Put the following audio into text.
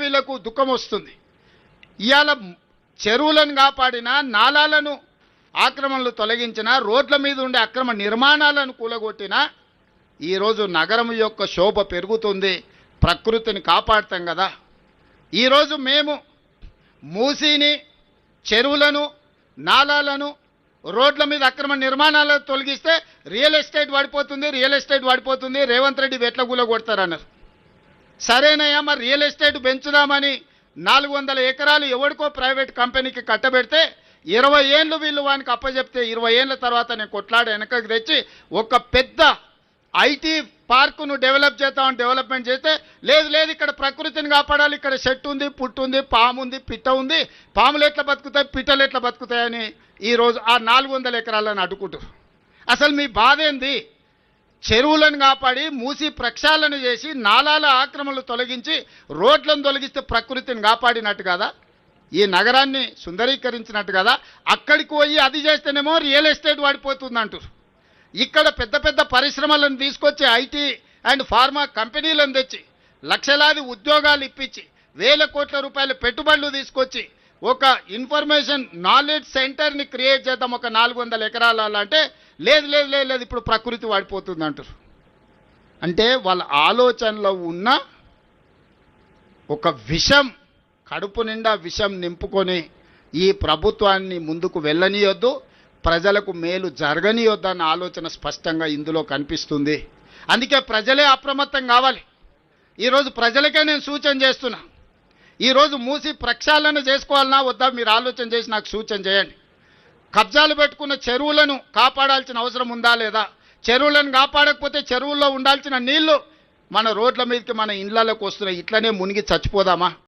వీళ్ళకు దుఃఖం వస్తుంది. ఇవాళ చెరువులను కాపాడిన నాలాలను ఆక్రమణలు తొలగించిన రోడ్ల మీద ఉండే అక్రమ నిర్మాణాలను కూలగొట్టిన ఈరోజు నగరం యొక్క శోభ పెరుగుతుంది. ప్రకృతిని కాపాడతాం కదా. ఈరోజు మేము మూసీని చెరువులను నాలాలను రోడ్ల మీద అక్రమ నిర్మాణాలను తొలగిస్తే రియల్ ఎస్టేట్ పడిపోతుంది రియల్ ఎస్టేట్ పడిపోతుంది రేవంత్ రెడ్డి వెట్ల కూలగొడతారన్నారు సరేనయ్యా మరి రియల్ ఎస్టేట్ పెంచుదామని నాలుగు వందల ఎకరాలు ఎవరికో ప్రైవేట్ కంపెనీకి కట్టబెడితే ఇరవై ఏళ్ళు వీళ్ళు వానికి అప్పచెప్తే ఇరవై ఏళ్ళ తర్వాత నేను కొట్లాడి వెనకకి తెచ్చి ఒక పెద్ద ఐటీ పార్కును డెవలప్ చేద్దామని డెవలప్మెంట్ చేస్తే లేదు లేదు ఇక్కడ ప్రకృతిని కాపాడాలి ఇక్కడ చెట్టు ఉంది పుట్టు ఉంది పాము ఉంది పిట్ట ఉంది పాములు ఎట్లా బతుకుతాయి పిట్టలు ఎట్లా బతుకుతాయని ఈరోజు ఆ నాలుగు వందల ఎకరాలను అడ్డుకుంటారు అసలు మీ బాధ ఏంది? చెరువులను కాపాడి మూసి ప్రక్షాళన చేసి నాలాల ఆక్రమణలు తొలగించి రోడ్లను తొలగిస్తే ప్రకృతిని కాపాడినట్టు కదా? ఈ నగరాన్ని సుందరీకరించినట్టు కదా? అక్కడికి పోయి అది చేస్తేనేమో రియల్ ఎస్టేట్ వాడిపోతుంది అంటారు ఇక్కడ పెద్ద పెద్ద పరిశ్రమలను తీసుకొచ్చి ఐటీ అండ్ ఫార్మా కంపెనీలను తెచ్చి లక్షలాది ఉద్యోగాలు ఇప్పించి వేల కోట్ల రూపాయల పెట్టుబడులు తీసుకొచ్చి ఒక ఇన్ఫర్మేషన్ నాలెడ్జ్ సెంటర్ని క్రియేట్ చేద్దాం ఒక నాలుగు వందల ఎకరాల అంటే లేదు లేదు లేదు లేదు ఇప్పుడు ప్రకృతి వాడిపోతుంది అంటారు. అంటే వాళ్ళ ఆలోచనలో ఉన్న ఒక విషం కడుపు నిండా విషం నింపుకొని ఈ ప్రభుత్వాన్ని ముందుకు వెళ్ళనీయొద్దు ప్రజలకు మేలు జరగనీయొద్దు అన్న ఆలోచన స్పష్టంగా ఇందులో కనిపిస్తుంది. అందుకే ప్రజలే అప్రమత్తం కావాలి. ఈరోజు ప్రజలకే నేను సూచన చేస్తున్నా. ఈరోజు మూసి ప్రక్షాళన చేసుకోవాలన్నా వద్దా? మీరు ఆలోచన చేసి నాకు సూచన చేయండి. కబ్జాలు పెట్టుకున్న చెరువులను కాపాడాల్సిన అవసరం ఉందా లేదా? చెరువులను కాపాడకపోతే చెరువుల్లో ఉండాల్సిన నీళ్ళు మన రోడ్ల మీదకి మన ఇళ్ళలోకి వస్తున్నాయి. ఇట్లనే మునిగి చచ్చిపోదామా?